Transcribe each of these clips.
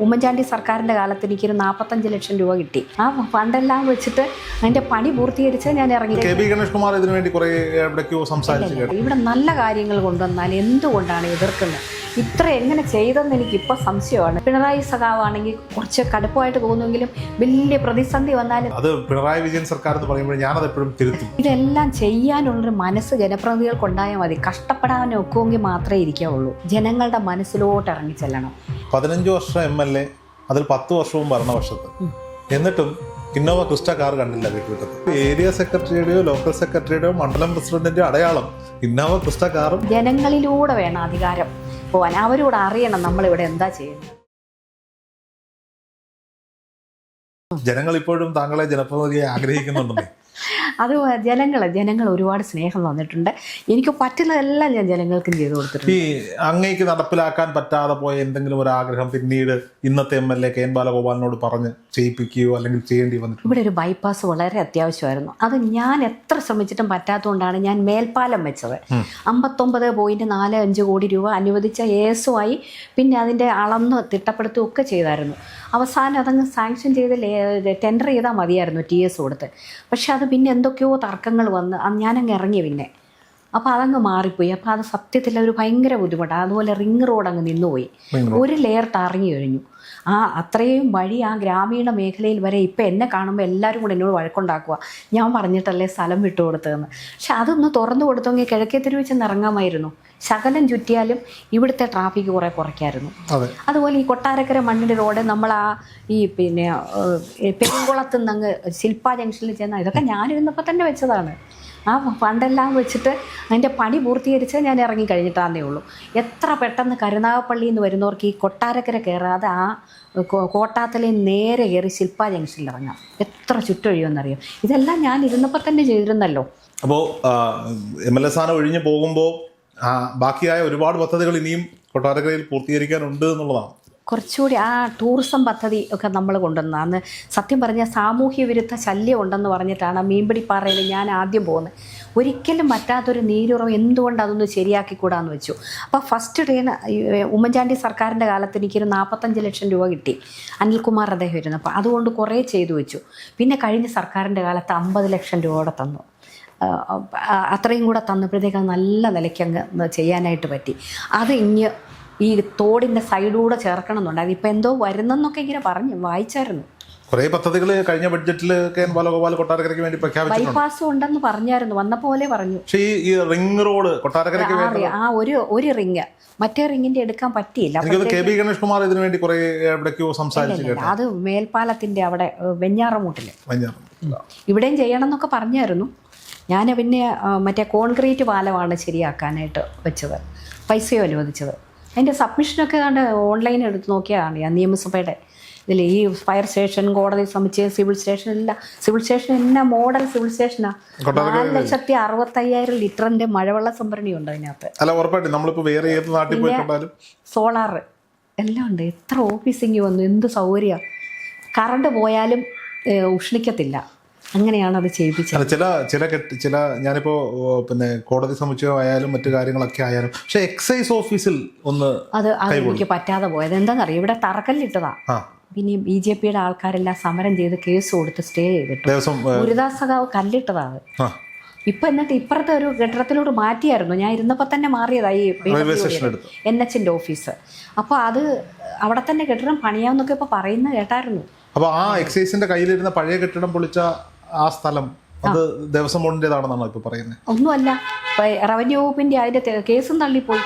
ഉമ്മൻചാണ്ടി സർക്കാരിന്റെ കാലത്ത് എനിക്കൊരു നാൽപ്പത്തഞ്ച് ലക്ഷം രൂപ കിട്ടി. ആ ഫണ്ടെല്ലാം വെച്ചിട്ട് അതിന്റെ പണി പൂർത്തീകരിച്ച് ഞാൻ ഇറങ്ങി. കെ ബി ഗണേഷ് കുമാർ ഇതിനു വേണ്ടി കുറേ എവിടേക്കോ സംസാരിച്ചു ഇവിടെ നല്ല കാര്യങ്ങൾ കൊണ്ടുവന്നാൽ എന്തുകൊണ്ടാണ് എതിർക്കുന്നത്? ഇത്ര എങ്ങനെ ചെയ്തെന്ന് എനിക്ക് ഇപ്പോൾ സംശയമാണ്. പിണറായി സഖാവാണെങ്കിൽ കുറച്ച് കടുപ്പമായിട്ട് തോന്നുമെങ്കിലും വലിയ പ്രതിസന്ധി വന്നാലും അത് പിണറായി വിജയൻ സർക്കാർ എന്ന് പറയുമ്പോൾ ഞാനത് എപ്പോഴും തിരുത്തും. ഇതെല്ലാം ചെയ്യാനുള്ളൊരു മനസ്സ് ജനപ്രതിനിധികൾക്കുണ്ടായാൽ മതി. കഷ്ടപ്പെടാൻ ഒക്കുമെങ്കിൽ മാത്രമേ ഇരിക്കാവുള്ളൂ. ജനങ്ങളുടെ മനസ്സിലോട്ട് ഇറങ്ങി ചെല്ലണം. പതിനഞ്ച് വർഷം എം എൽ എ അതിൽ പത്ത് വർഷവും ഭരണവർഷത്ത് എന്നിട്ടും ഇന്നോവ ക്രിസ്റ്റ കാർ കണ്ടില്ല വീട്ടുമുറ്റത്ത്. ഏരിയ സെക്രട്ടറിയുടെയോ ലോക്കൽ സെക്രട്ടറിയുടെയോ മണ്ഡലം പ്രസിഡന്റിന്റെയോ അടയാളം ഇന്നോവ ക്രിസ്റ്റ കാറും. ജനങ്ങളിലൂടെ വേണം അധികാരം പോവാൻ. അവരോട് അറിയണം നമ്മൾ ഇവിടെ എന്താ ചെയ്യുന്നത്. ജനങ്ങൾ ഇപ്പോഴും താങ്കളെ ജനപ്രതിനിധിയെ ആഗ്രഹിക്കുന്നുണ്ടെന്നേ. അത് ജനങ്ങൾ ജനങ്ങൾ ഒരുപാട് സ്നേഹം തന്നിട്ടുണ്ട്. എനിക്ക് പറ്റുന്നതെല്ലാം ഞാൻ ജനങ്ങൾക്കും ചെയ്തു കൊടുത്തിട്ടുണ്ട്. ഈ അങ്ങേക്ക് നടപ്പിലാക്കാൻ പറ്റാതെ പോയ എന്തെങ്കിലും ഒരു ആഗ്രഹം പിന്നീട് ഇന്നത്തെ M L A K N ബാലഗോപാലിനോട് പറഞ്ഞ് ചെയ്യിപ്പിക്കുകയോ അല്ലെങ്കിൽ ചെയ്യേണ്ടി വന്നിട്ടുണ്ട്? ഇവിടെ ഒരു ബൈപ്പാസ് വളരെ അത്യാവശ്യമായിരുന്നു. അത് ഞാൻ എത്ര ശ്രമിച്ചിട്ടും പറ്റാത്തതുകൊണ്ടാണ് ഞാൻ മേൽപ്പാലം വെച്ചത്. അമ്പത്തൊമ്പത് പോയിന്റ് നാല് അഞ്ച് കോടി രൂപ അനുവദിച്ച ഏസുമായി പിന്നെ അതിന്റെ അളന്ന് തിട്ടപ്പെടുത്തുകയൊക്കെ ചെയ്തായിരുന്നു. അവസാനം അതങ്ങ് സാങ്ഷൻ ചെയ്ത് ടെൻഡർ ചെയ്താൽ മതിയായിരുന്നു ടി എസ് കൊടുത്ത്. പക്ഷെ അത് പിന്നെ എന്തൊക്കെയോ തർക്കങ്ങൾ വന്ന് അത് ഞാനങ്ങ് ഇറങ്ങി പിന്നെ. അപ്പോൾ അതങ്ങ് മാറിപ്പോയി. അപ്പോൾ അത് സത്യത്തിൽ ഒരു ഭയങ്കര ബുദ്ധിമുട്ടാണ് അതുപോലെ റിംഗ് റോഡ് അങ്ങ് നിന്നുപോയി ഒരു ലെയർ തറങ്ങി കഴിഞ്ഞു ആ അത്രയും വഴി ആ ഗ്രാമീണ മേഖലയിൽ വരെ ഇപ്പം എന്നെ കാണുമ്പോൾ എല്ലാവരും കൂടെ എന്നോട് വഴക്കുണ്ടാക്കുക ഞാൻ പറഞ്ഞിട്ടല്ലേ സ്ഥലം വിട്ടു കൊടുത്തതെന്ന്. പക്ഷെ അതൊന്ന് തുറന്നു കൊടുത്തെങ്കിൽ കിഴക്കേ തെരുവ് ചെന്ന് ഇറങ്ങാമായിരുന്നു. ശകലം ചുറ്റിയാലും ഇവിടുത്തെ ട്രാഫിക് കുറേ കുറയ്ക്കായിരുന്നു. അതെ. അതുപോലെ ഈ കൊട്ടാരക്കര മണ്ണിന്റെ റോഡ് നമ്മൾ ആ ഈ പിന്നെ പെരുംകുളത്ത് പെരുങ്കുളത്ത് നിന്ന് അങ്ങ് ശില്പ ജംഗ്ഷനിൽ ചെന്ന. ഇതൊക്കെ ഞാനിരുന്നപ്പോൾ തന്നെ വെച്ചതാണ്. ആ ഫണ്ടെല്ലാം വെച്ചിട്ട് അതിന്റെ പണി പൂർത്തീകരിച്ച് ഞാൻ ഇറങ്ങി കഴിഞ്ഞിട്ടാന്നേ ഉള്ളൂ. എത്ര പെട്ടെന്ന് കരുനാഗപ്പള്ളിയിൽ നിന്ന് വരുന്നവർക്ക് ഈ കൊട്ടാരക്കര കയറാതെ ആ കോട്ടാത്തലെ നേരെ കയറി ശില്പ ജംഗ്ഷനിൽ ഇറങ്ങാം. എത്ര ചുറ്റൊഴിയുമെന്നറിയാം? ഇതെല്ലാം ഞാൻ ഇരുന്നപ്പോൾ തന്നെ ചെയ്തിരുന്നല്ലോ. അപ്പോൾ എം എൽ എ സ്ഥാനം ഒഴിഞ്ഞു പോകുമ്പോൾ ബാക്കിയായ ഒരുപാട് പദ്ധതികൾ ഇനിയും കൊട്ടാരക്കരയിൽ പൂർത്തീകരിക്കാനുണ്ട് എന്നുള്ളതാണ്. കുറച്ചുകൂടി ആ ടൂറിസം പദ്ധതി ഒക്കെ നമ്മൾ കൊണ്ടുവന്ന. അന്ന് സത്യം പറഞ്ഞാൽ സാമൂഹ്യ വിരുദ്ധ ശല്യം ഉണ്ടെന്ന് പറഞ്ഞിട്ടാണ് മീൻപിടിപ്പാറയിൽ ഞാൻ ആദ്യം പോകുന്നത്. ഒരിക്കലും പറ്റാത്തൊരു നീരുറവ് എന്തുകൊണ്ട് അതൊന്ന് ശരിയാക്കിക്കൂടാന്ന് വെച്ചു. അപ്പോൾ ഫസ്റ്റ് ട്രെയിൻ ഉമ്മൻചാണ്ടി സർക്കാരിന്റെ കാലത്ത് എനിക്കൊരു നാൽപ്പത്തഞ്ച് ലക്ഷം രൂപ കിട്ടി. അനിൽകുമാർ അദ്ദേഹം ഇരുന്നു. അപ്പോൾ അതുകൊണ്ട് കുറേ ചെയ്തു വെച്ചു. പിന്നെ കഴിഞ്ഞ സർക്കാരിന്റെ കാലത്ത് അമ്പത് ലക്ഷം രൂപ കൂടെ തന്നു അത്രയും കൂടെ തന്നപ്പോഴത്തേക്ക് അത് നല്ല നിലയ്ക്ക് അങ്ങ് ചെയ്യാനായിട്ട് പറ്റി. അത് ഇനി ഈ തോടിന്റെ സൈഡിലൂടെ ചേർക്കണം എന്നുണ്ടായിരുന്നു ഇപ്പം എന്തോ വരുന്നെന്നൊക്കെ ഇങ്ങനെ പറഞ്ഞു വായിച്ചായിരുന്നു. കുറേ പദ്ധതികൾ കഴിഞ്ഞ ബഡ്ജറ്റിൽ കെ എൻ ബാലഗോപാൽ കൊട്ടാരക്കരയ്ക്ക് വേണ്ടി പ്രഖ്യാപിച്ചു ബൈപാസ് ഉണ്ടെന്ന് പറഞ്ഞായിരുന്നു വന്ന പോലെ പറഞ്ഞു. പക്ഷേ ഈ റിംഗ് റോഡ് കൊട്ടാരക്കരയ്ക്ക് വേണ്ടി ആ ഒരു ഒരു റിംഗ്. മറ്റേ റിംഗിന്റെ എടുക്കാൻ പറ്റിയില്ല. കെ ബി ഗണേഷ് കുമാർ ഇതിനു വേണ്ടി കുറെ എവിടേക്കോ സംസാരിച്ചു അത് മേൽപ്പാലത്തിന്റെ അവിടെ വെഞ്ഞാറമൂട്ടിൽ ഇവിടെയും ചെയ്യണം എന്നൊക്കെ പറഞ്ഞായിരുന്നു. ഞാൻ പിന്നെ മറ്റേ കോൺക്രീറ്റ് പാലമാണ് ശരിയാക്കാനായിട്ട് വെച്ചത്. പൈസയോ അനുവദിച്ചത്. അതിന്റെ സബ്മിഷനൊക്കെ കണ്ട് ഓൺലൈൻ എടുത്ത് നോക്കിയാണ് ഞാൻ നിയമസഭയുടെ. ഇതിൽ ഈ ഫയർ സ്റ്റേഷൻ കോടതി സമുച്ചയം സിവിൽ സ്റ്റേഷൻ എല്ലാം സിവിൽ സ്റ്റേഷൻ എന്നാ മോഡൽ സിവിൽ സ്റ്റേഷനാണ് നാല് ലക്ഷത്തി അറുപത്തയ്യായിരം ലിറ്ററിന്റെ മഴവെള്ള സംഭരണി ഉണ്ട് അതിനകത്ത്. അല്ല ഉറപ്പായിട്ടും നമ്മളിപ്പോൾ വേറെ ഏത് നാട്ടിൽ പോയി കണ്ടാലും സോളാർ എല്ലാം ഉണ്ട്. എത്ര ഓഫീസിങ് വന്നു. എന്ത് സൗകര്യമാണ് കറണ്ട് പോയാലും ഉഷ്ണിക്കത്തില്ല. അങ്ങനെയാണ് അത് ചെയ്യിപ്പിച്ചത്. ചില ചില ചില ഞാനിപ്പോ പിന്നെ കോടതി സമുച്ചയമായാലും മറ്റു കാര്യങ്ങളൊക്കെ ആയാലും പക്ഷെ എക്സൈസ് ഓഫീസിൽ ഒന്ന് അത് അത് എനിക്ക് പറ്റാതെ പോയത്. എന്താണെന്നറിയാം ഇവിടെ തറക്കല്ലിട്ടതാ. പിന്നെ ബി ജെ പിയുടെ ആൾക്കാരെല്ലാം സമരം ചെയ്ത് കേസ് കൊടുത്ത് സ്റ്റേ ചെയ്തിട്ട്. ദേവസ്വം ഏ, ഗുരുദാസ് സഖാവ് കല്ലിട്ടതാണ് ഇപ്പൊ എന്നിട്ട് ഇപ്പുറത്തെ ഒരു കെട്ടിടത്തിലോട്ട് മാറ്റിയായിരുന്നു. ഞാൻ ഇരുന്നപ്പോൾ തന്നെ മാറിയതായി എൻ എച്ചിന്റെ ഓഫീസ്. അപ്പോൾ അത് അവിടെ തന്നെ കെട്ടിടം പണിയാവുന്നൊക്കെ ഇപ്പൊ പറയുന്ന കേട്ടായിരുന്നു. അപ്പൊ ആ എക്സൈസിന്റെ കയ്യിലിരുന്ന പഴയ കെട്ടിടം പൊളിച്ച ആ സ്ഥലം അത് ദേവസ്വം ബോർഡിന്റെതാണെന്നാണോ ഇപ്പൊ പറയുന്നത് ഒന്നുമല്ല. റവന്യൂ വകുപ്പിന്റെ അതിന്റെ കേസും തള്ളിപ്പോയി.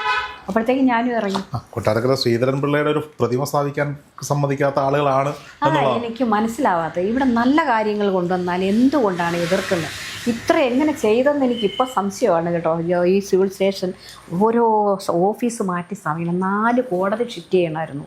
അപ്പോഴത്തേക്ക് ഞാനും ഇറങ്ങി. കൊട്ടാരക്കര ശ്രീധരൻ പിള്ളയുടെ ഒരു പ്രതിമ സ്ഥാപിക്കാൻ സമ്മതിക്കാത്ത ആളുകളാണ് അതാ എനിക്ക് മനസ്സിലാവാത്തത്. ഇവിടെ നല്ല കാര്യങ്ങൾ കൊണ്ടുവന്നാൽ എന്തുകൊണ്ടാണ് എതിർക്കുന്നത്? ഇത്ര എങ്ങനെ ചെയ്തെന്ന് എനിക്ക് ഇപ്പോൾ സംശയമാണ് കേട്ടോ. ഈ സിവിൽ സ്റ്റേഷൻ ഓരോ ഓഫീസ് മാറ്റി സമയം. നാല് കോടതി ഷിഫ്റ്റ് ചെയ്യണമായിരുന്നു.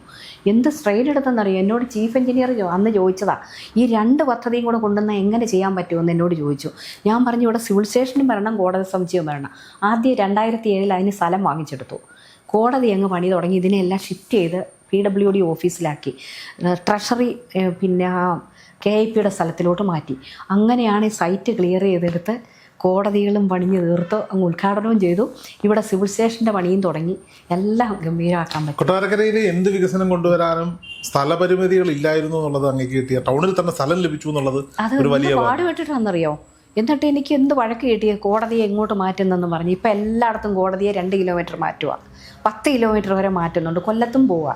എന്ത് സ്ട്രെയിൻ എടുത്തെന്നറിയാം എന്നോട് ചീഫ് എഞ്ചിനീയർ അന്ന് ചോദിച്ചതാ ഈ രണ്ട് പദ്ധതിയും കൂടെ കൊണ്ടുവന്ന എങ്ങനെ ചെയ്യാൻ പറ്റുമെന്ന് എന്നോട് ചോദിച്ചു. ഞാൻ പറഞ്ഞു ഇവിടെ സിവിൽ സ്റ്റേഷനും വരണം കോടതി സമുച്ചയം വരണം. ആദ്യം രണ്ടായിരത്തി ഏഴിൽ അതിന് സ്ഥലം വാങ്ങിച്ചെടുത്തു. കോടതി അങ്ങ് പണി തുടങ്ങി. ഇതിനെല്ലാം ഷിഫ്റ്റ് ചെയ്ത് പി ഡബ്ല്യു ഡി ഓഫീസിലാക്കി ട്രഷറി പിന്നെ കെ ഐ പിയുടെ സ്ഥലത്തിലോട്ട് മാറ്റി. അങ്ങനെയാണ് ഈ സൈറ്റ് ക്ലിയർ ചെയ്തെടുത്ത് കോടതികളും പണിഞ്ഞ് തീർത്ത് അങ്ങ് ഉദ്ഘാടനവും ചെയ്തു. ഇവിടെ സിവിൽ സ്റ്റേഷന്റെ പണിയും തുടങ്ങി. എല്ലാം ഗംഭീരമാക്കാൻ പറ്റും. കൊട്ടാരക്കരയിൽ എന്ത് വികസനം കൊണ്ടുവരാനും സ്ഥലപരിമിതികൾ ഇല്ലായിരുന്നു എന്നുള്ളത് അങ്ങേക്ക് കിട്ടിയ ടൗണിൽ തന്നെ സ്ഥലം ലഭിച്ചു എന്നുള്ളത് അത് ഒരു വലിയ പാടുപെട്ടിട്ടാണെന്നറിയോ എന്നിട്ട് എനിക്ക് എന്ത് വഴക്ക് കിട്ടിയ കോടതിയെ എങ്ങോട്ട് മാറ്റുന്നെന്ന് പറഞ്ഞു. ഇപ്പം എല്ലായിടത്തും കോടതിയെ രണ്ട് കിലോമീറ്റർ മാറ്റുക പത്ത് കിലോമീറ്റർ വരെ മാറ്റുന്നുണ്ട്. കൊല്ലത്തും പോവുക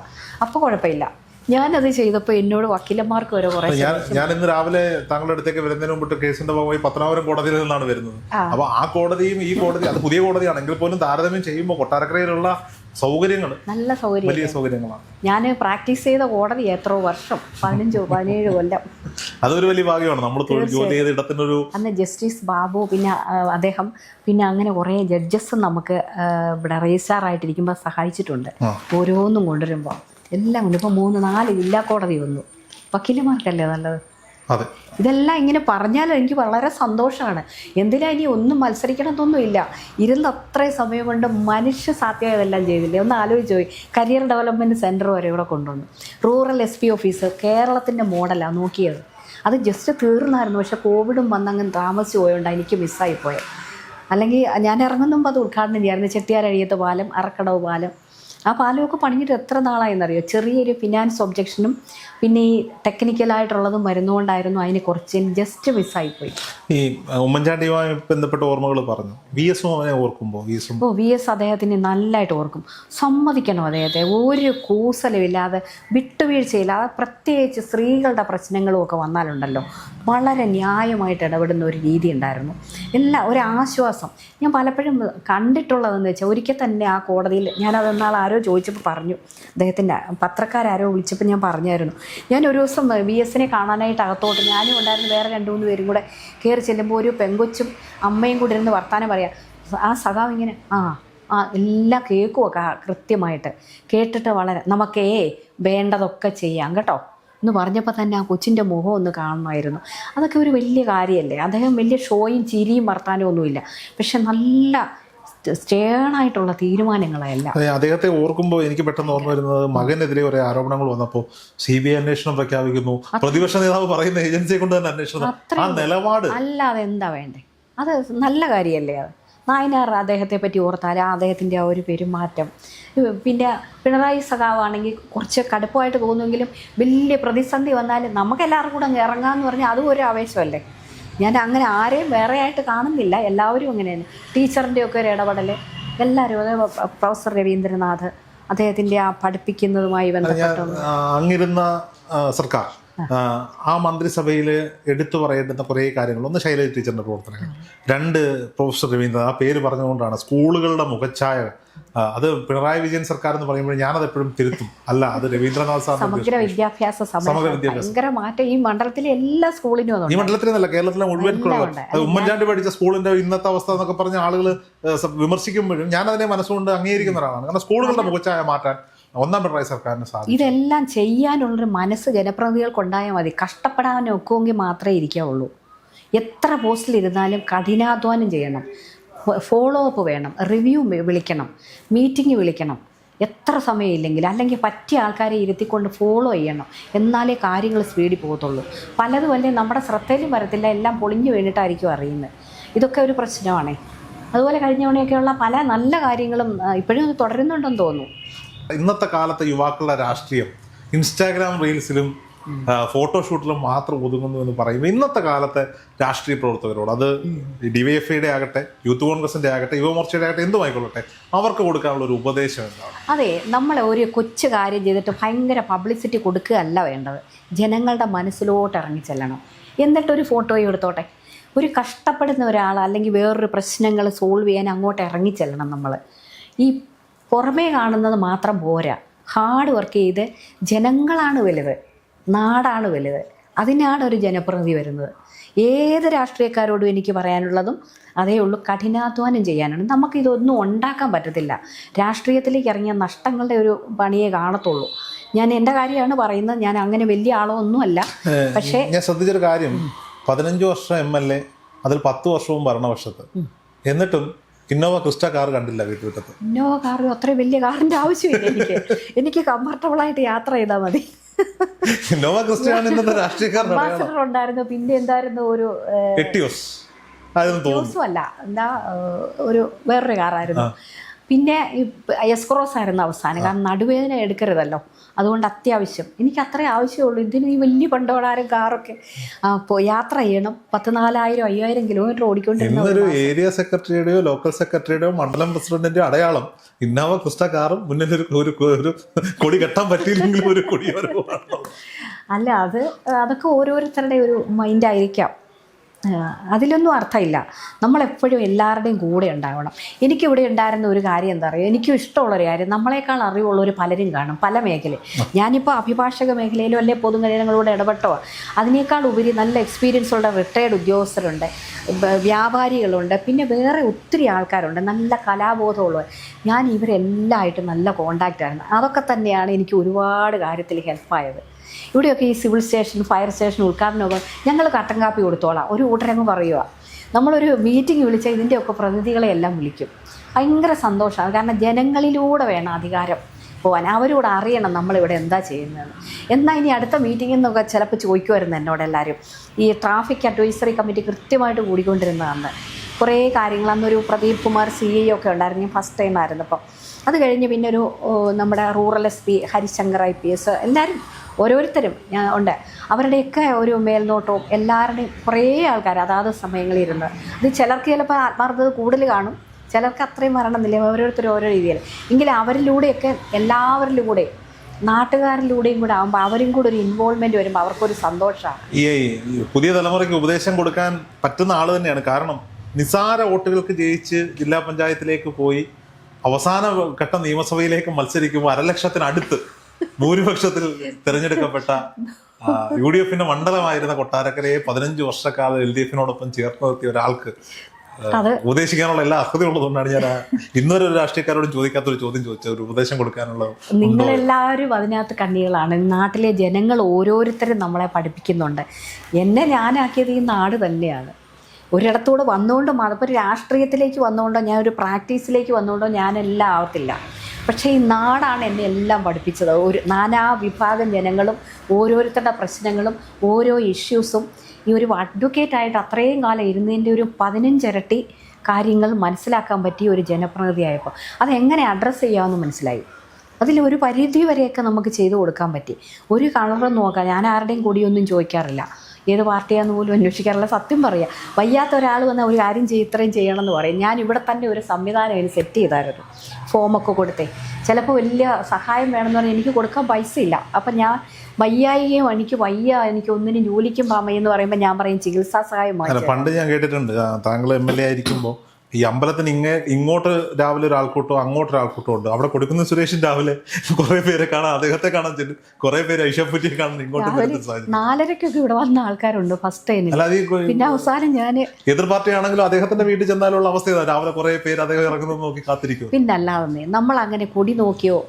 അപ്പോൾ കുഴപ്പമില്ല. ഞാനത് ചെയ്തപ്പോൾ എന്നോട് വക്കീലന്മാർക്ക് വരെ കുറേ ഞാൻ ഞാൻ ഇന്ന് രാവിലെ താങ്കളുടെ അടുത്തേക്ക് വരുന്നതിന് മുമ്പിട്ട് കേസിന്റെ ഭാഗമായി പത്തനാപുരം കോടതിയിൽ നിന്നാണ് വരുന്നത്. അപ്പൊ ആ കോടതിയും ഈ കോടതി അത് പുതിയ കോടതിയാണ് എങ്കിൽ പോലും താരതമ്യം ചെയ്യുമ്പോൾ കൊട്ടാരക്കരയിലുള്ള സൗകര്യങ്ങൾ നല്ല സൗകര്യം വലിയ സൗകര്യങ്ങളാണ്. ഞാൻ പ്രാക്ടീസ് ചെയ്ത കോടതി എത്ര വർഷം. പതിനഞ്ചോ പതിനേഴ് കൊല്ലം. അതൊരു വലിയ ഭാഗ്യമാണ്. നമ്മൾ ജോലി ചെയ്ത ഇടത്തിനൊരു അന്ന് ജസ്റ്റിസ് ബാബു പിന്നെ അദ്ദേഹം പിന്നെ അങ്ങനെ കുറേ ജഡ്ജസ് നമുക്ക് ഇവിടെ രജിസ്ട്രാർ ആയിട്ടിരിക്കുമ്പോൾ സഹായിച്ചിട്ടുണ്ട്. ഓരോന്നും കൊണ്ടുവരുമ്പോൾ എല്ലാം കൊണ്ട് ഇപ്പോൾ മൂന്ന് നാല് ജില്ലാ കോടതി വന്നു. വക്കീലമാർക്കല്ലേ നല്ലത്? അതെ. ഇതെല്ലാം ഇങ്ങനെ പറഞ്ഞാലും എനിക്ക് വളരെ സന്തോഷമാണ്. എന്തിനാ ഇനി ഒന്നും മത്സരിക്കണമെന്നൊന്നുമില്ല ഇരുന്ന് അത്രയും സമയം കൊണ്ട് മനുഷ്യ സാധ്യതയെല്ലാം ചെയ്തില്ലേ? ഒന്ന് ആലോചിച്ച് പോയി കരിയർ ഡെവലപ്മെന്റ് സെന്റർ വരെ ഇവിടെ കൊണ്ടുവന്നു. റൂറൽ എസ് പി ഓഫീസ് കേരളത്തിന്റെ മോഡലാണ് നോക്കിയത്. അത് ജസ്റ്റ് തീർന്നായിരുന്നു. പക്ഷെ കോവിഡും വന്നങ്ങ് താമസിച്ച് പോയോണ്ടാണ് എനിക്ക് മിസ്സായി പോയത് അല്ലെങ്കിൽ ഞാൻ ഇറങ്ങുന്നുമ്പോൾ അത് ഉദ്ഘാടനം ചെയ്യായിരുന്നു. ചെട്ടിയാരഴിയത്ത് പാലം അറക്കടവ് പാലം. ആ പാലമൊക്കെ പണിഞ്ഞിട്ട് എത്ര നാളായെന്നറിയോ? ചെറിയൊരു ഫിനാൻസ് ഒബ്ജക്ഷനും പിന്നെ ഈ ടെക്നിക്കലായിട്ടുള്ളതും വരുന്നുകൊണ്ടായിരുന്നു അതിന് കുറച്ച് ജസ്റ്റ് മിസ്സായിപ്പോയി ഈ ഉമ്മൻചാണ്ടിയുമായി ബന്ധപ്പെട്ട ഓർമ്മകൾ പറഞ്ഞു. വി എസ് ഓർക്കുമ്പോൾ വി എസും അപ്പോൾ വി എസ് അദ്ദേഹത്തിന് നല്ലതായിട്ട് ഓർക്കും. സമ്മതിക്കണം അദ്ദേഹത്തെ. ഒരു കൂസലുമില്ലാതെ വിട്ടുവീഴ്ചയില്ലാതെ പ്രത്യേകിച്ച് സ്ത്രീകളുടെ പ്രശ്നങ്ങളും ഒക്കെ വന്നാലുണ്ടല്ലോ. വളരെ ന്യായമായിട്ട് ഇടപെടുന്ന ഒരു രീതി ഉണ്ടായിരുന്നു. എല്ലാ ഒരു ആശ്വാസം ഞാൻ പലപ്പോഴും കണ്ടിട്ടുള്ളതെന്ന് വെച്ചാൽ ഒരിക്കൽ തന്നെ ആ കോടതിയിൽ ഞാനതെന്നാൾ ആരോ ചോദിച്ചപ്പോൾ പറഞ്ഞു. അദ്ദേഹത്തിന്റെ പത്രക്കാരോ വിളിച്ചപ്പോൾ ഞാൻ പറഞ്ഞായിരുന്നു. ഞാൻ ഒരു ദിവസം വി എസിനെ കാണാനായിട്ട് അകത്തോട്ട് ഞാനും ഉണ്ടായിരുന്നു. വേറെ രണ്ട് മൂന്ന് പേരും കൂടെ കയറി ചെല്ലുമ്പോൾ ഒരു പെങ്കൊച്ചും അമ്മയും കൂടി ഇരുന്ന് വർത്താനം പറയാം. ആ സഖാവ് ഇങ്ങനെ ആ ആ എല്ലാം കേൾക്കുമൊക്കെ കൃത്യമായിട്ട് കേട്ടിട്ട് വളരെ നമുക്കേ വേണ്ടതൊക്കെ ചെയ്യാം കേട്ടോ. എന്ന് പറഞ്ഞപ്പോൾ തന്നെ ആ കൊച്ചിന്റെ മുഖം ഒന്ന് കാണണമായിരുന്നു അതൊക്കെ ഒരു വലിയ കാര്യമല്ലേ അദ്ദേഹം വലിയ ഷോയും ചിരിയും വർത്താനവും ഒന്നുമില്ല. പക്ഷെ നല്ല സ്റ്റേണായിട്ടുള്ള തീരുമാനങ്ങളല്ല അദ്ദേഹത്തെ ഓർക്കുമ്പോൾ എനിക്ക് പെട്ടെന്ന് ഓർമ്മ വരുന്നത് മകനെതിരെ ഒരു ആരോപണങ്ങൾ വന്നപ്പോൾ സി ബി ഐ അന്വേഷണം പ്രഖ്യാപിക്കുന്നു. പ്രതിപക്ഷ നേതാവ് പറയുന്ന ഏജൻസിയെ കൊണ്ട് തന്നെ അന്വേഷണം. ആ നിലപാട്. അല്ലാതെ എന്താ വേണ്ടേ? അത് നല്ല കാര്യമല്ലേ അത്? നായനാർ അദ്ദേഹത്തെ പറ്റി ഓർത്താൽ അദ്ദേഹത്തിന്റെ ആ ഒരു പെരുമാറ്റം. പിന്നെ പിണറായി സഖാവാണെങ്കിൽ കുറച്ച് കടുപ്പമായിട്ട് തോന്നുമെങ്കിലും വലിയ പ്രതിസന്ധി വന്നാൽ നമുക്കെല്ലാവർക്കും കൂടെ ഇറങ്ങാമെന്ന് പറഞ്ഞാൽ അതും ഒരു ആവേശമല്ലേ? ഞാൻ അങ്ങനെ ആരെയും വേറെ ആയിട്ട് കാണുന്നില്ല. എല്ലാവരും അങ്ങനെയാണ് ടീച്ചറിന്റെ ഒക്കെ ഒരു ഇടപെടൽ എല്ലാവരും അതേ പ്രൊഫസർ രവീന്ദ്രനാഥ് അദ്ദേഹത്തിന്റെ ആ പഠിപ്പിക്കുന്നതുമായി ബന്ധപ്പെട്ട് അങ്ങിരുന്ന സർക്കാർ ആ, മന്ത്രിസഭയിൽ എടുത്തു പറയേണ്ടുന്ന കുറേ കാര്യങ്ങൾ. ഒന്ന് ശൈലജ ടീച്ചറിന്റെ പ്രവർത്തനങ്ങൾ. രണ്ട് പ്രൊഫസർ രവീന്ദ്രൻ ആ പേര് പറഞ്ഞുകൊണ്ടാണ് സ്കൂളുകളുടെ മുഖച്ഛായ അത് പിണറായി വിജയൻ സർക്കാർ എന്ന് പറയുമ്പോൾ ഞാനത് എപ്പോഴും തിരുത്തും. അല്ല അത് രവീന്ദ്രനാഥ് സാർ സമഗ്ര വിദ്യാഭ്യാസ സമഗ്ര വിദ്യാഭ്യാസം. മാറ്റം. ഈ മണ്ഡലത്തിലെ എല്ലാ സ്കൂളിനും ഈ മണ്ഡലത്തിലെന്നല്ല കേരളത്തിലെ മുഴുവൻ അത് ഉമ്മൻചാണ്ടി പഠിച്ച സ്കൂളിന്റെ ഇന്നത്തെ അവസ്ഥ എന്നൊക്കെ പറഞ്ഞ ആളുകൾ വിമർശിക്കുമ്പോഴും ഞാൻ അതിനെ മനസ്സുകൊണ്ട് അംഗീകരിക്കുന്ന ഒരാളാണ്. കാരണം സ്കൂളുകളുടെ മുഖച്ഛായ മാറ്റാൻ ഒന്നാം പിണറായി സർക്കാരിന് സാധിക്കും ഇതെല്ലാം ചെയ്യാനുള്ളൊരു മനസ്സ് ജനപ്രതിനിധികൾക്കുണ്ടായാൽ മതി. കഷ്ടപ്പെടാൻ ഒക്കുമെങ്കിൽ മാത്രമേ ഇരിക്കാവുള്ളൂ. എത്ര പോസ്റ്റിലിരുന്നാലും കഠിനാധ്വാനം ചെയ്യണം. ഫോളോ അപ്പ് വേണം റിവ്യൂ വിളിക്കണം മീറ്റിംഗ് വിളിക്കണം. എത്ര സമയമില്ലെങ്കിൽ അല്ലെങ്കിൽ പറ്റിയ ആൾക്കാരെ ഇരുത്തിക്കൊണ്ട് ഫോളോ ചെയ്യണം എന്നാലേ കാര്യങ്ങൾ സ്പീഡിൽ പോകത്തുള്ളൂ. പലതും അല്ലേ നമ്മുടെ ശ്രദ്ധയിലും വരത്തില്ല എല്ലാം പൊളിഞ്ഞു വീണിട്ടായിരിക്കും അറിയുന്നത്. ഇതൊക്കെ ഒരു പ്രശ്നമാണേ. അതുപോലെ കഴിഞ്ഞ തവണയൊക്കെയുള്ള പല നല്ല കാര്യങ്ങളും ഇപ്പോഴും തുടരുന്നുണ്ടെന്ന് തോന്നുന്നു. ഇന്നത്തെ കാലത്തെ യുവാക്കളുടെ രാഷ്ട്രീയം ഇൻസ്റ്റാഗ്രാം റീൽസിലും ഫോട്ടോഷൂട്ടിലും മാത്രം ഒതുങ്ങുന്നു എന്ന് പറയുമ്പോൾ ഇന്നത്തെ കാലത്തെ രാഷ്ട്രീയ പ്രവർത്തകരോട്. അത് ഡിവൈഎഫ്ഐയുടെ ആകട്ടെ യൂത്ത് കോൺഗ്രസിന്റെ ആകട്ടെ യുവമോർച്ചയുടെ ആകട്ടെ എന്തുമായിക്കൊള്ളട്ടെ അവർക്ക് കൊടുക്കാനുള്ള ഒരു ഉപദേശം എന്താണ്? അതെ നമ്മൾ ഒരു കൊച്ചു കാര്യം ചെയ്തിട്ട് ഭയങ്കര പബ്ലിസിറ്റി കൊടുക്കുകയല്ല വേണ്ടത്. ജനങ്ങളുടെ മനസ്സിലോട്ട് ഇറങ്ങി ചെല്ലണം. എന്നിട്ടൊരു ഫോട്ടോയും എടുത്തോട്ടെ. ഒരു കഷ്ടപ്പെടുന്ന ഒരാൾ അല്ലെങ്കിൽ വേറൊരു പ്രശ്നങ്ങൾ സോൾവ് ചെയ്യാൻ അങ്ങോട്ട് ഇറങ്ങി ചെല്ലണം നമ്മൾ ഈ പുറമേ കാണുന്നത് മാത്രം പോരാ. ഹാർഡ് വർക്ക് ചെയ്ത് ജനങ്ങളാണ് വലുത്. നാടാണ് വലുത്. അതിനാണ് ഒരു ജനപ്രതി വരുന്നത്. ഏത് രാഷ്ട്രീയക്കാരോടും എനിക്ക് പറയാനുള്ളതും അതേ ഉള്ളൂ കഠിനാധ്വാനം ചെയ്യാനാണ്. നമുക്ക് ഇതൊന്നും ഉണ്ടാക്കാൻ പറ്റത്തില്ല. രാഷ്ട്രീയത്തിലേക്ക് ഇറങ്ങിയ നഷ്ടങ്ങളുടെ ഒരു പണിയെ കാണത്തുള്ളൂ. ഞാൻ എന്റെ കാര്യമാണ് പറയുന്നത്. ഞാൻ അങ്ങനെ വലിയ ആളോ ഒന്നുമല്ല പക്ഷേ ഞാൻ ശ്രദ്ധിച്ചൊരു കാര്യം. പതിനഞ്ച് വർഷം എം എൽ എ അതിൽ പത്ത് വർഷവും ഭരണപക്ഷത്ത്. എന്നിട്ടും ഇന്നോവ ക്രിസ്റ്റ കാർ കണ്ടില്ല വീട്ടുമുറ്റത്ത്. ഇന്നോവ കാർ അത്രയും വലിയ കാറിന്റെ ആവശ്യമില്ല എനിക്ക്. എനിക്ക് കംഫർട്ടബിളായിട്ട് യാത്ര ചെയ്താൽ മതി. ഇന്നോവ ക്രിസ്റ്റിയാണ് ഇന്നത്തെ രാഷ്ട്രീയക്കാരുടെ ഉണ്ടായിരുന്നു പിന്നെ എന്തായിരുന്നു ഒരു അല്ല എന്താ ഒരു വേറൊരു കാറായിരുന്നു. പിന്നെ എസ്ക്രോസ് ആയിരുന്നു അവസാനം. കാരണം നടുവേദന എടുക്കരുതല്ലോ. അതുകൊണ്ട് അത്യാവശ്യം. എനിക്ക് അത്രേ ആവശ്യമുള്ളൂ. ഇതിന് ഈ വലിയ പണ്ടോടാരും കാറൊക്കെ യാത്ര ചെയ്യണം. പത്ത് നാലായിരം അയ്യായിരം കിലോമീറ്റർ ഓടിക്കൊണ്ടിരുന്ന ഏരിയ സെക്രട്ടറിയുടെയോ ലോക്കൽ സെക്രട്ടറിയുടെയോ മണ്ഡലം പ്രസിഡന്റിന്റെ അടയാളം. ഇന്നോവ ക്രിസ്റ്റ കാറും മുന്നിൽ ഒരു കൊടി കെട്ടാൻ പറ്റിയില്ലെങ്കിലും ഒരു കൊടി അല്ല അത് അതൊക്കെ ഓരോരുത്തരുടെ ഒരു മൈൻഡായിരിക്കാം അതിലൊന്നും അർത്ഥമില്ല. നമ്മളെപ്പോഴും എല്ലാവരുടെയും കൂടെ ഉണ്ടാവണം. എനിക്കിവിടെ ഉണ്ടായിരുന്ന ഒരു കാര്യം എന്താ പറയുക എനിക്കും ഇഷ്ടമുള്ളൊരു കാര്യം. നമ്മളെക്കാൾ അറിവുള്ളവർ പലരും കാണും പല മേഖല ഞാനിപ്പോൾ അഭിഭാഷക മേഖലയിലും അല്ലെ പൊതുജനങ്ങളോട് ഇടപെട്ടോ അതിനേക്കാൾ ഉപരി നല്ല എക്സ്പീരിയൻസ് ഉള്ള റിട്ടയർഡ് ഉദ്യോഗസ്ഥരുണ്ട് വ്യാപാരികളുണ്ട് പിന്നെ വേറെ ഒത്തിരി ആൾക്കാരുണ്ട് നല്ല കലാബോധമുള്ളവർ. ഞാൻ ഇവരെല്ലാമായിട്ട് നല്ല കോണ്ടാക്റ്റായിരുന്നു അതൊക്കെ തന്നെയാണ് എനിക്ക് ഒരുപാട് കാര്യത്തിൽ ഹെൽപ്പായത് ഇവിടെയൊക്കെ ഈ സിവിൽ സ്റ്റേഷൻ ഫയർ സ്റ്റേഷൻ ഉദ്ഘാടനമൊക്കെ ഞങ്ങൾ കട്ടൻ കാപ്പി കൊടുത്തോളാം. ഒരു കൂട്ടരങ്ങ് പറയുക. നമ്മളൊരു മീറ്റിംഗ് വിളിച്ചാൽ ഇതിന്റെയൊക്കെ പ്രതിനിധികളെ എല്ലാം വിളിക്കും. ഭയങ്കര സന്തോഷമാണ് കാരണം ജനങ്ങളിലൂടെ വേണം അധികാരം പോകാൻ അവരോട് അറിയണം നമ്മളിവിടെ എന്താ ചെയ്യുന്നതെന്ന്. എന്നാൽ ഇനി അടുത്ത മീറ്റിംഗിൽ നിന്നൊക്കെ ചിലപ്പോൾ ചോദിക്കുമായിരുന്നു എന്നോട് എല്ലാവരും. ഈ ട്രാഫിക് അഡ്വൈസറി കമ്മിറ്റി കൃത്യമായിട്ട് കൂടിക്കൊണ്ടിരുന്നതാണ്. കുറേ കാര്യങ്ങൾ അന്നൊരു പ്രദീപ് കുമാർ സി ഐ ഒക്കെ ഉണ്ടായിരുന്നു. ഫസ്റ്റ് ടൈം ആയിരുന്നു അപ്പം. അത് കഴിഞ്ഞ് പിന്നെ ഒരു നമ്മുടെ rural S P Harishankar I P S എല്ലാവരും ഓരോരുത്തരും ഞാൻ ഉണ്ട്. അവരുടെയൊക്കെ ഒരു മേൽനോട്ടവും എല്ലാവരുടെയും കുറേ ആൾക്കാർ അതാത് സമയങ്ങളിൽ ഇരുന്ന്. ഇത് ചിലർക്ക് ചിലപ്പോൾ ആത്മാർത്ഥത കൂടുതൽ കാണും. ചിലർക്ക് അത്രയും മരണമില്ല ഓരോരുത്തരും ഓരോ രീതിയിൽ. എങ്കിലും അവരിലൂടെയൊക്കെ എല്ലാവരിലും കൂടെ നാട്ടുകാരിലൂടെയും കൂടെ ആകുമ്പോൾ അവരും കൂടെ ഒരു ഇൻവോൾവ്മെന്റ് വരുമ്പോൾ അവർക്കൊരു സന്തോഷമാണ്. ഈ പുതിയ തലമുറയ്ക്ക് ഉപദേശം കൊടുക്കാൻ പറ്റുന്ന ആൾ തന്നെയാണ്. കാരണം നിസാര വോട്ടുകൾക്ക് ജയിച്ച് ജില്ലാ പഞ്ചായത്തിലേക്ക് പോയി അവസാന ഘട്ട നിയമസഭയിലേക്ക് മത്സരിക്കുമ്പോൾ അരലക്ഷത്തിനടുത്ത് ഭൂരിപക്ഷത്തിൽ തിരഞ്ഞെടുക്കപ്പെട്ട യു ഡി എഫിന്റെ മണ്ഡലമായിരുന്ന കൊട്ടാരക്കരയെ പതിനഞ്ച് വർഷക്കാലം എൽ ഡി എഫിനോടൊപ്പം ചേർത്ത് നിർത്തിയ ഒരാൾക്ക് ഉപദേശിക്കാനുള്ള എല്ലാ അർഹതയുള്ളതുകൊണ്ടാണ് ഞാൻ ഇന്നൊരു രാഷ്ട്രീയക്കാരോടും ചോദിക്കാത്ത ഒരു ചോദ്യം ചോദിച്ചത് ഒരു ഉപദേശം കൊടുക്കാനുള്ള നിങ്ങളെല്ലാവരും അതിനകത്ത് കണ്ണികളാണ്. നാട്ടിലെ ജനങ്ങൾ ഓരോരുത്തരും നമ്മളെ പഠിപ്പിക്കുന്നുണ്ട്. എന്നെ ഞാനാക്കിയത് ഈ നാട് തന്നെയാണ്. ഒരിടത്തൂടെ വന്നുകൊണ്ട് മാത്രം ഒരു രാഷ്ട്രീയത്തിലേക്ക് വന്നുകൊണ്ടോ ഞാൻ ഒരു പ്രാക്ടീസിലേക്ക് വന്നുകൊണ്ടോ ഞാനെല്ലാം ആവത്തില്ല. പക്ഷേ ഈ നാടാണ് എന്നെ എല്ലാം പഠിപ്പിച്ചത്. ഒരു നാനാ വിഭാഗം ജനങ്ങളും ഓരോരുത്തരുടെ പ്രശ്നങ്ങളും ഓരോ ഇഷ്യൂസും. ഈ ഒരു അഡ്വക്കേറ്റ് ആയിട്ട് അത്രയും കാലം ഇരുന്നതിന്റെ ഒരു പതിനഞ്ചിരട്ടി കാര്യങ്ങൾ മനസ്സിലാക്കാൻ പറ്റിയ ഒരു ജനപ്രതിനിധിയായപ്പോൾ അതെങ്ങനെ അഡ്രസ്സ് ചെയ്യാമെന്ന് മനസ്സിലായി. അതിൽ ഒരു പരിധി വരെയൊക്കെ നമുക്ക് ചെയ്തു കൊടുക്കാൻ പറ്റി. ഒരു കളറും നോക്കാം. ഞാൻ ആരുടെയും കൂടിയൊന്നും ചോദിക്കാറില്ല. ഏത് പാർട്ടിയാന്ന് പോലും അന്വേഷിക്കാറില്ല. സത്യം പറയുക വയ്യാത്ത ഒരാൾ വന്നാൽ ഒരു കാര്യം ചെയ്യും ഇത്രയും ചെയ്യണം എന്ന് പറയും. ഞാൻ ഇവിടെ തന്നെ ഒരു സംവിധാനം അതിന് സെറ്റ് ചെയ്തായിരുന്നു. ഫോമൊക്കെ കൊടുത്തേ. ചിലപ്പോൾ വലിയ സഹായം വേണമെന്ന് പറഞ്ഞാൽ എനിക്ക് കൊടുക്കാൻ പൈസ ഇല്ല. അപ്പം ഞാൻ വയ്യായികയും എനിക്ക് വയ്യ എനിക്ക് ഒന്നിനും ജോലിക്കും പാമയെന്ന് പറയുമ്പോൾ ഞാൻ പറയും ചികിത്സാ സഹായം പണ്ട് ഞാൻ കേട്ടിട്ടുണ്ട് താങ്കൾ എം എൽ എ ആയിരിക്കുമ്പോൾ ഈ അമ്പലത്തിന് ഇങ്ങേ ഇങ്ങോട്ട് രാവിലെ ഒരു ആൾക്കൂട്ടോ അങ്ങോട്ട് ഒരു ആൾക്കൂട്ടോ ഉണ്ട്. അവിടെ കൊടുക്കുന്ന സുരേഷ് രാവിലെ കുറെ പേരെ കാണാൻ അദ്ദേഹത്തെ കാണാൻ ചെല്ലും. കുറെ പേര് ഐഷപ്പറ്റിയെ കാണാൻ ഇങ്ങോട്ട് നാലരക്കൊക്കെ ഇവിടെ വന്ന ആൾക്കാരുണ്ട് ഫസ്റ്റ് ടൈമിൽ പിന്നെ അവസാനം ഞാൻ എതിർ പാർട്ടി ആണെങ്കിലും അദ്ദേഹത്തിന്റെ വീട്ടിൽ ചെന്നാലുള്ള അവസ്ഥ രാവിലെ കുറെ പേര് അദ്ദേഹം ഇറങ്ങുന്നത് നോക്കി കാത്തിരിക്കും പിന്നെ അല്ലാതെ നമ്മൾ അങ്ങനെ കൊടി നോക്കിയോ?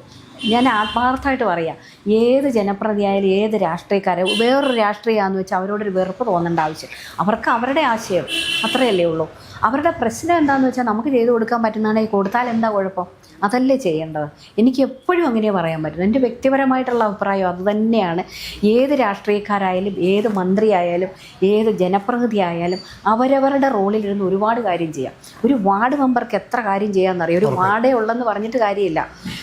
ഞാൻ ആത്മാർത്ഥമായിട്ട് പറയാം. ഏത് ജനപ്രതിയായാലും ഏത് രാഷ്ട്രീയക്കാരെ വേറൊരു രാഷ്ട്രീയമാണെന്ന് വെച്ചാൽ അവരോടൊരു വെറുപ്പ് തോന്നേണ്ട ആവശ്യം. അവർക്ക് അവരുടെ ആശയം അത്രയല്ലേ ഉള്ളൂ. അവരുടെ പ്രശ്നം എന്താണെന്ന് വെച്ചാൽ നമുക്ക് ചെയ്തു കൊടുക്കാൻ പറ്റുന്നതാണെങ്കിൽ കൊടുത്താൽ എന്താ കുഴപ്പം? അതല്ലേ ചെയ്യേണ്ടത്. എനിക്ക് എപ്പോഴും അങ്ങനെ പറയാൻ പറ്റും എന്റെ വ്യക്തിപരമായിട്ടുള്ള അഭിപ്രായം അതുതന്നെയാണ് ഏത് രാഷ്ട്രീയക്കാരായാലും ഏത് മന്ത്രിയായാലും ഏത് ജനപ്രതിനിധി ആയാലും അവരവരുടെ റോളിലിരുന്ന് ഒരുപാട് കാര്യം ചെയ്യാം. ഒരു വാർഡ് മെമ്പർക്ക് എത്ര കാര്യം ചെയ്യാമെന്നറിയാം ഒരു വാർഡേ ഉള്ളെന്ന് പറഞ്ഞിട്ട് കാര്യമില്ല.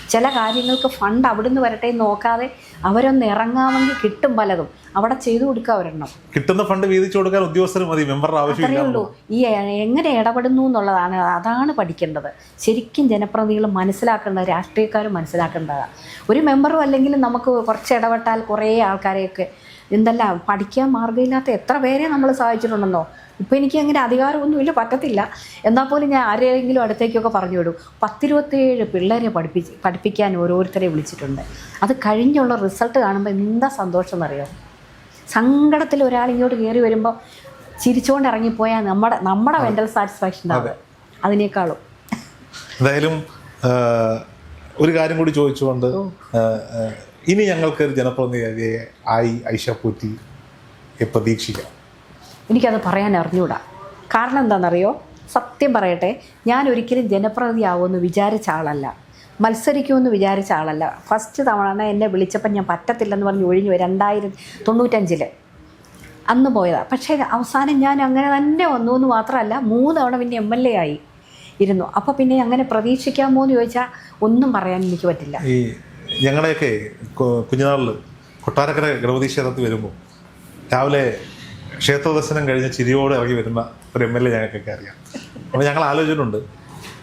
ചില കാര്യങ്ങൾക്ക് ഫണ്ട് അവിടുന്ന് വരട്ടെ എന്ന് നോക്കാതെ അവരൊന്ന് ഇറങ്ങാമെങ്കിൽ കിട്ടും പലതും. അവിടെ ചെയ്തു കൊടുക്കുക ഒരെണ്ണം. കിട്ടുന്ന ഫണ്ട് വീതിച്ചു കൊടുക്കാൻ ഉദ്യോഗസ്ഥർ മതി മെമ്പറുടെ ആവശ്യമില്ല ഈ എങ്ങനെ ഇടപെടുന്നു എന്നുള്ളതാണ് അതാണ് പഠിക്കേണ്ടത്. ശരിക്കും ജനപ്രതിനിധികൾ മനസ്സിലാക്കേണ്ടത് രാഷ്ട്രീയക്കാരും മനസ്സിലാക്കേണ്ടതാണ്. ഒരു മെമ്പറും അല്ലെങ്കിൽ നമുക്ക് കുറച്ച് ഇടപെട്ടാൽ കുറേ ആൾക്കാരെയൊക്കെ എന്തല്ല പഠിക്കാൻ മാർഗമില്ലാത്ത എത്ര പേരെ നമ്മൾ സഹായിച്ചിട്ടുണ്ടെന്നോ? ഇപ്പം എനിക്ക് അങ്ങനെ അധികാരമൊന്നുമില്ല പറ്റത്തില്ല. എന്നാൽ പോലും ഞാൻ ആരെങ്കിലും അടുത്തേക്കൊക്കെ പറഞ്ഞു വിടും. പത്തിരുപത്തേഴ് പിള്ളേരെ പഠിപ്പിച്ച് പഠിപ്പിക്കാൻ ഓരോരുത്തരെ വിളിച്ചിട്ടുണ്ട്. അത് കഴിഞ്ഞുള്ള റിസൾട്ട് കാണുമ്പോൾ എന്താ സന്തോഷം എന്നറിയോ? സങ്കടത്തിൽ ഒരാൾ ഇങ്ങോട്ട് കയറി വരുമ്പോൾ ചിരിച്ചുകൊണ്ട് ഇറങ്ങിപ്പോയാൽ നമ്മുടെ നമ്മുടെ മെന്റൽ സാറ്റിസ്ഫാക്ഷൻ ആണ്. അതിനേക്കാളും. എന്തായാലും ഒരു കാര്യം കൂടി ചോദിച്ചുകൊണ്ട് ഇനി ഞങ്ങൾക്ക് ഒരു ജനപ്രതിനിധിയെ ആയി ഐഷ പൂറ്റി പ്രതീക്ഷിക്കാം. എനിക്കത് പറയാൻ അറിഞ്ഞൂടാ. കാരണം എന്താണെന്നറിയോ? സത്യം പറയട്ടെ ഞാൻ ഒരിക്കലും ജനപ്രതിനിധി ആവുമെന്ന് വിചാരിച്ച ആളല്ല. മത്സരിക്കുമെന്ന് വിചാരിച്ച ആളല്ല. ഫസ്റ്റ് തവണ എന്നെ വിളിച്ചപ്പോൾ ഞാൻ പറ്റത്തില്ലെന്ന് പറഞ്ഞ് ഒഴിഞ്ഞു രണ്ടായിരത്തി തൊണ്ണൂറ്റഞ്ചിൽ അന്ന് പോയതാണ് പക്ഷേ അവസാനം ഞാൻ അങ്ങനെ തന്നെ വന്നു എന്ന് മാത്രമല്ല മൂന്ന് തവണ പിന്നെ എം എൽ എ ആയി ഇരുന്നു. അപ്പോൾ പിന്നെ അങ്ങനെ പ്രതീക്ഷിക്കാമോ എന്ന് ചോദിച്ചാൽ ഒന്നും പറയാൻ എനിക്ക് പറ്റില്ല. ഈ ഞങ്ങളുടെയൊക്കെ കു- കുഞ്ഞുനാളിൽ കൊട്ടാരക്കര ഗണപതി ക്ഷേത്രത്തിൽ വരുമ്പോൾ രാവിലെ ക്ഷേത്ര ദർശനം കഴിഞ്ഞ് ചിരിയോടെ ഇറങ്ങി വരുന്ന ഒരു എം എൽ എ ഞങ്ങൾക്കൊക്കെ അറിയാം. അപ്പോൾ ഞങ്ങൾ ആലോചിച്ചിട്ടുണ്ട്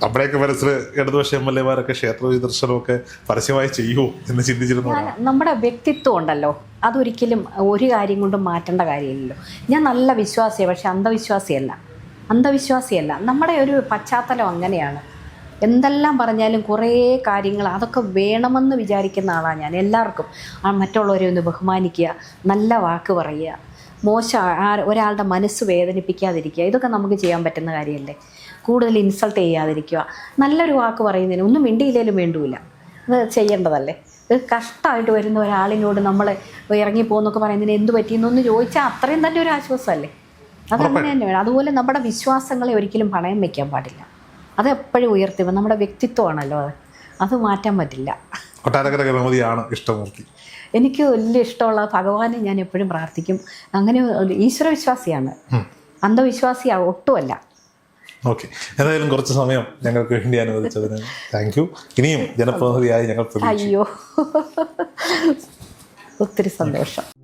നമ്മുടെയൊക്കെ മനസ്സിൽ ഇടതുപക്ഷ എം എൽ എമാരൊക്കെ ക്ഷേത്ര ദർശനമൊക്കെ പരസ്യമായി ചെയ്യുമോ എന്ന് ചിന്തിച്ചിരുന്നു നമ്മുടെ വ്യക്തിത്വം ഉണ്ടല്ലോ. അതൊരിക്കലും ഒരു കാര്യം കൊണ്ടും മാറ്റേണ്ട കാര്യമില്ലല്ലോ. ഞാൻ നല്ല വിശ്വാസിയാണ് പക്ഷെ അന്ധവിശ്വാസിയല്ല. അന്ധവിശ്വാസിയല്ല. നമ്മുടെ ഒരു പശ്ചാത്തലം അങ്ങനെയാണ്. എന്തെല്ലാം പറഞ്ഞാലും കുറേ കാര്യങ്ങൾ അതൊക്കെ വേണമെന്ന് വിചാരിക്കുന്ന ആളാണ് ഞാൻ എല്ലാവർക്കും. മറ്റുള്ളവരെ ഒന്ന് ബഹുമാനിക്കുക നല്ല വാക്ക് പറയുക മോശം ആ- ഒരാളുടെ മനസ്സ് വേദനിപ്പിക്കാതിരിക്കുക. ഇതൊക്കെ നമുക്ക് ചെയ്യാൻ പറ്റുന്ന കാര്യമല്ലേ? കൂടുതൽ ഇൻസൾട്ട് ചെയ്യാതിരിക്കുക. നല്ലൊരു വാക്ക് പറയുന്നതിന് ഒന്നും മിണ്ടിയില്ലേലും വേണ്ടൂല അത് ചെയ്യേണ്ടതല്ലേ? ഇത് കഷ്ടമായിട്ട് വരുന്ന ഒരാളിനോട് നമ്മൾ ഇറങ്ങിപ്പോന്നൊക്കെ പറയുന്നതിന് എന്ത് പറ്റിയെന്നൊന്ന് ചോദിച്ചാൽ അത്രയും തന്നെ ഒരു ആശ്വാസമല്ലേ? അതങ്ങനെ തന്നെ വേണം. അതുപോലെ നമ്മുടെ വിശ്വാസങ്ങളെ ഒരിക്കലും പണയം വെക്കാൻ പാടില്ല. അത് എപ്പോഴും ഉയർത്തി. നമ്മുടെ വ്യക്തിത്വമാണല്ലോ അത്. അത് മാറ്റാൻ പറ്റില്ല. കൊട്ടാരക്കര ഗണപതിയാണ് ഇഷ്ടമൂർത്തി. എനിക്ക് വലിയ ഇഷ്ടമുള്ള ഭഗവാനെ ഞാൻ എപ്പോഴും പ്രാർത്ഥിക്കും. അങ്ങനെ ഈശ്വരവിശ്വാസിയാണ്. അന്ധവിശ്വാസിയാണ് ഒട്ടുമല്ല. ഓക്കെ എന്തായാലും കുറച്ച് സമയം ഞങ്ങൾക്ക് വേണ്ടി അനുവദിച്ചതിന് താങ്ക് യു ഇനിയും ജനപ്രതിനിധിയായി ഞങ്ങൾ അയ്യോ. ഒത്തിരി സന്തോഷം.